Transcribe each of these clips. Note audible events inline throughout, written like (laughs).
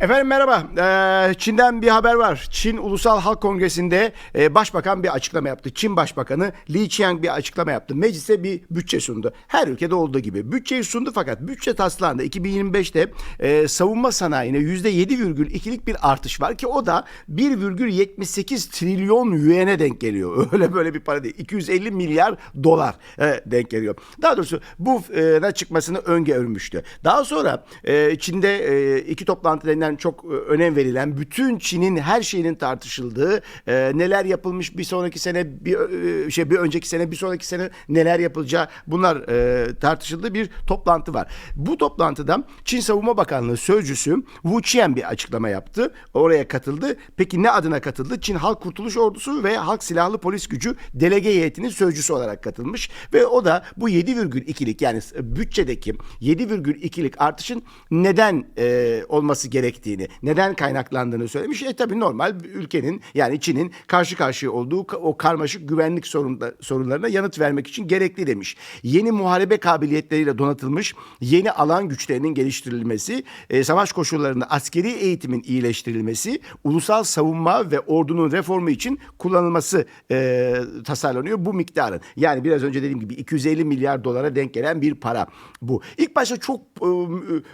Efendim merhaba. Ee, Çin'den bir haber var. Çin Ulusal Halk Kongresi'nde e, başbakan bir açıklama yaptı. Çin Başbakanı Li Qiang bir açıklama yaptı. Meclise bir bütçe sundu. Her ülkede olduğu gibi. Bütçeyi sundu fakat bütçe taslağında 2025'te e, savunma sanayine %7,2'lik bir artış var ki o da 1,78 trilyon yuan'e denk geliyor. (laughs) Öyle böyle bir para değil. 250 milyar dolar e, denk geliyor. Daha doğrusu bu e, çıkmasını öngörmüştü. Daha sonra e, Çin'de e, iki toplantı denilen çok e, önem verilen bütün Çin'in her şeyinin tartışıldığı e, neler yapılmış bir sonraki sene bir e, şey bir önceki sene bir sonraki sene neler yapılacağı bunlar e, tartışıldığı bir toplantı var. Bu toplantıda Çin Savunma Bakanlığı sözcüsü Wu Qian bir açıklama yaptı. Oraya katıldı. Peki ne adına katıldı? Çin Halk Kurtuluş Ordusu ve Halk Silahlı Polis Gücü delege heyetinin sözcüsü olarak katılmış ve o da bu 7,2'lik yani bütçedeki 7,2'lik artışın neden e, olması gerektiğini, neden kaynaklandığını söylemiş. E tabii normal ülkenin yani Çin'in karşı karşıya olduğu o karmaşık güvenlik sorunla, sorunlarına yanıt vermek için gerekli demiş. Yeni muharebe kabiliyetleriyle donatılmış yeni alan güçlerinin geliştirilmesi, e, savaş koşullarında askeri eğitimin iyileştirilmesi, ulusal savunma ve ordunun reformu için kullanılması e, tasarlanıyor bu miktarın. Yani biraz önce dediğim gibi 250 milyar dolara denk gelen bir para bu. İlk başta çok e,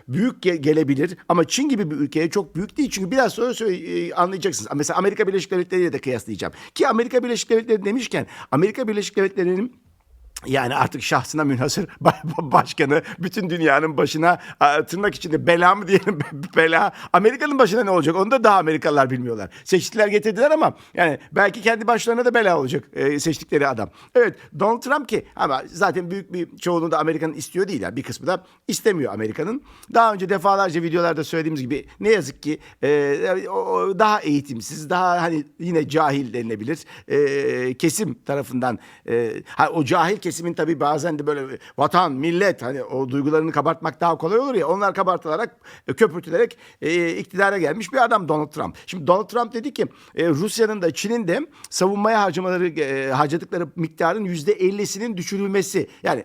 büyük ge- gelebilir ama Çin gibi bir ülkeye çok büyük değil. Çünkü biraz sonra e, anlayacaksınız. Mesela Amerika Birleşik Devletleri ile de kıyaslayacağım. Ki Amerika Birleşik Devletleri demişken Amerika Birleşik Devletleri'nin yani artık şahsına münhasır (laughs) ba- başkanı bütün dünyanın başına tırnak içinde bela mı diyelim (laughs) bela. Amerika'nın başına ne olacak onu da daha Amerikalılar bilmiyorlar. Seçtiler getirdiler ama yani belki kendi başlarına da bela olacak e, seçtikleri adam. Evet Donald Trump ki ama zaten büyük bir çoğunluğu da Amerika'nın istiyor değil. Yani bir kısmı da istemiyor Amerika'nın. Daha önce defalarca videolarda söylediğimiz gibi ne yazık ki e, daha eğitimsiz daha hani yine cahil denilebilir e, kesim tarafından o cahil kesimin tabii bazen de böyle vatan, millet hani o duygularını kabartmak daha kolay olur ya onlar kabartılarak e, köpürtülerek e, iktidara gelmiş bir adam Donald Trump. Şimdi Donald Trump dedi ki e, Rusya'nın da Çin'in de savunmaya harcamaları e, harcadıkları miktarın yüzde ellisinin düşürülmesi. Yani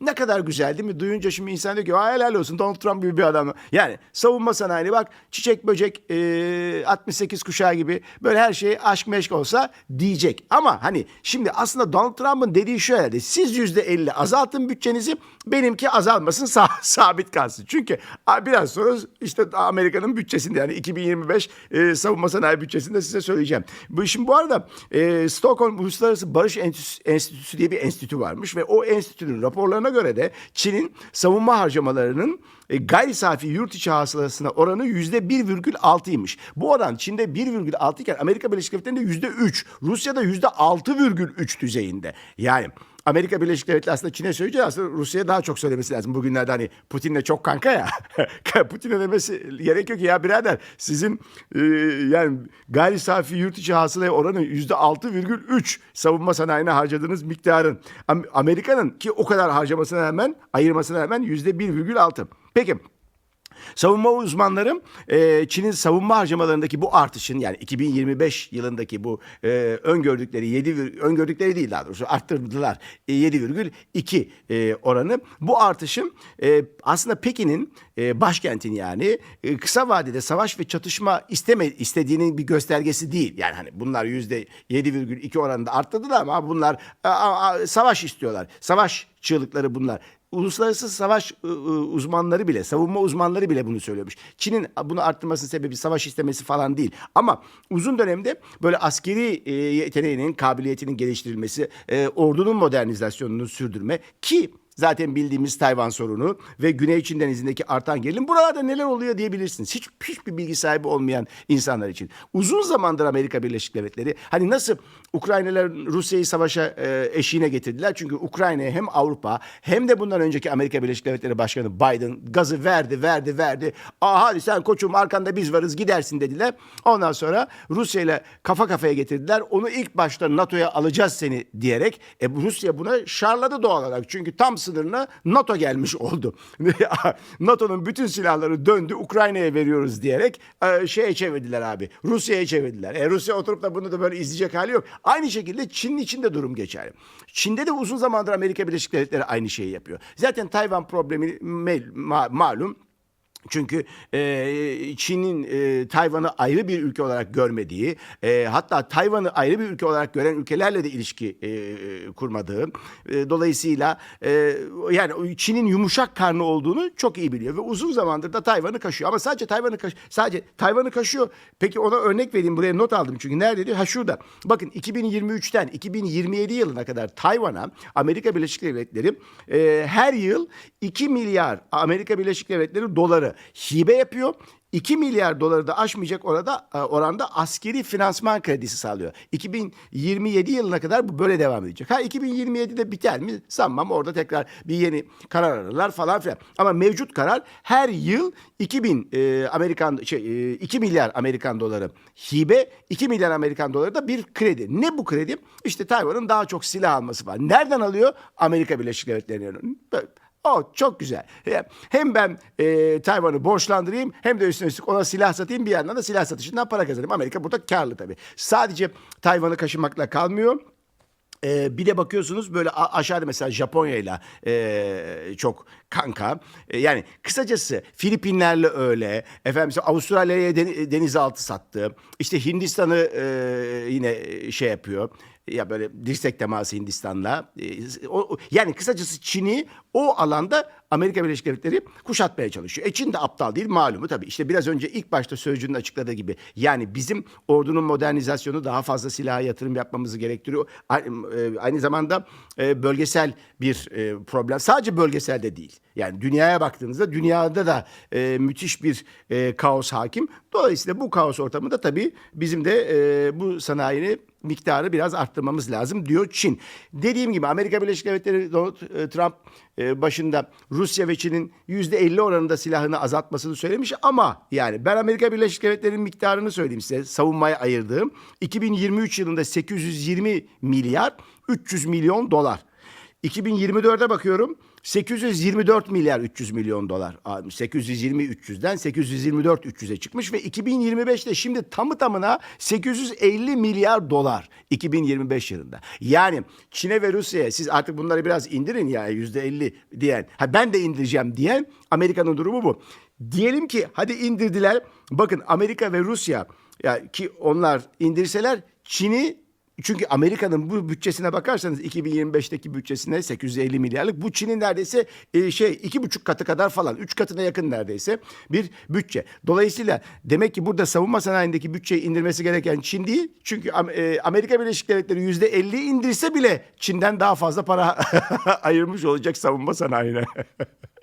ne kadar güzel değil mi? Duyunca şimdi insan diyor ki "Vay helal olsun Donald Trump gibi bir adam. Yani savunma sanayini bak çiçek böcek e, 68 kuşağı gibi böyle her şey aşk meşk olsa diyecek. Ama hani şimdi aslında Donald Trump'ın dediği şöyle siz yüzde 50 azaltın bütçenizi benimki azalmasın sa- (laughs) sabit kalsın. Çünkü biraz sonra işte Amerika'nın bütçesinde yani 2025 e, savunma sanayi bütçesinde size söyleyeceğim. Bu şimdi bu arada e, Stockholm Uluslararası Barış Enstitüsü, diye bir enstitü varmış ve o enstitünün raporlarına göre de Çin'in savunma harcamalarının e, gayri safi yurt içi hasılasına oranı yüzde 1,6'ymış. Bu oran Çin'de 1,6 iken Amerika Birleşik Devletleri'nde yüzde 3, Rusya'da yüzde 6,3 düzeyinde. Yani Amerika Birleşik Devletleri aslında Çin'e söyleyeceği aslında Rusya'ya daha çok söylemesi lazım. Bugünlerde hani Putin'le çok kanka ya. (laughs) Putin'e demesi gerekiyor ki ya birader sizin e, yani gayri safi yurt içi hasılaya oranı yüzde 6,3 savunma sanayine harcadığınız miktarın. Am- Amerika'nın ki o kadar harcamasına rağmen ayırmasına rağmen yüzde 1,6. Peki Savunma uzmanları e, Çin'in savunma harcamalarındaki bu artışın yani 2025 yılındaki bu e, öngördükleri 7 vir- öngördükleri değil daha doğrusu arttırdılar e, 7,2 e, oranı. Bu artışın e, aslında Pekin'in e, başkentin yani e, kısa vadede savaş ve çatışma isteme istediğinin bir göstergesi değil. Yani hani bunlar yüzde 7,2 oranında arttırdılar ama bunlar a, a, savaş istiyorlar. Savaş çığlıkları bunlar. Uluslararası savaş ı, ı, uzmanları bile, savunma uzmanları bile bunu söylüyormuş. Çin'in bunu arttırmasının sebebi savaş istemesi falan değil. Ama uzun dönemde böyle askeri yeteneğinin, kabiliyetinin geliştirilmesi, ordunun modernizasyonunu sürdürme ki Zaten bildiğimiz Tayvan sorunu ve Güney Çin Denizi'ndeki artan gerilim. Buralarda neler oluyor diyebilirsiniz. Hiç hiçbir bilgi sahibi olmayan insanlar için. Uzun zamandır Amerika Birleşik Devletleri hani nasıl Ukraynalılar Rusya'yı savaşa e, eşiğine getirdiler. Çünkü Ukrayna'ya hem Avrupa hem de bundan önceki Amerika Birleşik Devletleri Başkanı Biden gazı verdi, verdi, verdi. Aa hadi sen koçum arkanda biz varız gidersin dediler. Ondan sonra Rusya ile kafa kafaya getirdiler. Onu ilk başta NATO'ya alacağız seni diyerek e, Rusya buna şarladı doğal olarak. Çünkü tam sınırına NATO gelmiş oldu. (laughs) NATO'nun bütün silahları döndü Ukrayna'ya veriyoruz diyerek e, şeye çevirdiler abi. Rusya'ya çevirdiler. E, Rusya oturup da bunu da böyle izleyecek hali yok. Aynı şekilde Çin'in içinde durum geçerli. Çin'de de uzun zamandır Amerika Birleşik Devletleri aynı şeyi yapıyor. Zaten Tayvan problemi malum Çünkü e, Çin'in e, Tayvan'ı ayrı bir ülke olarak görmediği, e, hatta Tayvan'ı ayrı bir ülke olarak gören ülkelerle de ilişki e, kurmadığı, e, dolayısıyla e, yani Çin'in yumuşak karnı olduğunu çok iyi biliyor ve uzun zamandır da Tayvan'ı kaşıyor. Ama sadece Tayvan'ı kaş sadece Tayvan'ı kaşıyor. Peki ona örnek vereyim buraya not aldım çünkü nerede diyor? Ha şurada. Bakın 2023'ten 2027 yılına kadar Tayvan'a Amerika Birleşik Devletleri e, her yıl 2 milyar Amerika Birleşik Devletleri doları hibe yapıyor. 2 milyar doları da aşmayacak orada e, oranda askeri finansman kredisi sağlıyor. 2027 yılına kadar bu böyle devam edecek. Ha 2027'de biter mi? Sanmam. Orada tekrar bir yeni karar alırlar falan filan. Ama mevcut karar her yıl 2000 e, Amerikan şey e, 2 milyar Amerikan doları hibe, 2 milyar Amerikan doları da bir kredi. Ne bu kredi? İşte Tayvan'ın daha çok silah alması var. Nereden alıyor? Amerika Birleşik Devletleri'nin. O çok güzel. Hem ben e, Tayvan'ı borçlandırayım hem de üstüne üstlük ona silah satayım bir yandan da silah satışından para kazanayım. Amerika burada karlı tabii. Sadece Tayvan'ı kaşımakla kalmıyor. Ee, bir de bakıyorsunuz böyle aşağıda mesela Japonya'yla e, çok kanka. E, yani kısacası Filipinlerle öyle. Efendim Avustralya'ya den- denizaltı sattı. İşte Hindistan'ı e, yine şey yapıyor. Ya böyle dirsek teması Hindistan'la. E, o, yani kısacası Çin'i o alanda Amerika Birleşik Devletleri kuşatmaya çalışıyor. E Çin de aptal değil malumu tabii. İşte biraz önce ilk başta sözcünün açıkladığı gibi. Yani bizim ordunun modernizasyonu daha fazla silaha yatırım yapmamızı gerektiriyor. Aynı, e, aynı zamanda e, bölgesel bir problem. Sadece bölgesel de değil. Yani dünyaya baktığınızda dünyada da müthiş bir kaos hakim. Dolayısıyla bu kaos ortamında tabii bizim de bu sanayini miktarı biraz arttırmamız lazım diyor Çin. Dediğim gibi Amerika Birleşik Devletleri Donald e, Trump e, başında Rusya ve Çin'in %50 oranında silahını azaltmasını söylemiş ama yani ben Amerika Birleşik Devletleri'nin miktarını söyleyeyim size savunmaya ayırdığım 2023 yılında 820 milyar 300 milyon dolar. 2024'e bakıyorum 824 milyar 300 milyon dolar. 820 300'den 824 300'e çıkmış ve 2025'te şimdi tamı tamına 850 milyar dolar 2025 yılında. Yani Çin'e ve Rusya'ya siz artık bunları biraz indirin ya %50 diyen. Ha ben de indireceğim diyen Amerika'nın durumu bu. Diyelim ki hadi indirdiler. Bakın Amerika ve Rusya ya ki onlar indirseler Çin'i çünkü Amerika'nın bu bütçesine bakarsanız 2025'teki bütçesine 850 milyarlık bu Çin'in neredeyse e, şey iki buçuk katı kadar falan üç katına yakın neredeyse bir bütçe. Dolayısıyla demek ki burada savunma sanayindeki bütçeyi indirmesi gereken Çin değil. Çünkü e, Amerika Birleşik Devletleri yüzde 50 indirse bile Çin'den daha fazla para (laughs) ayırmış olacak savunma sanayine. (laughs)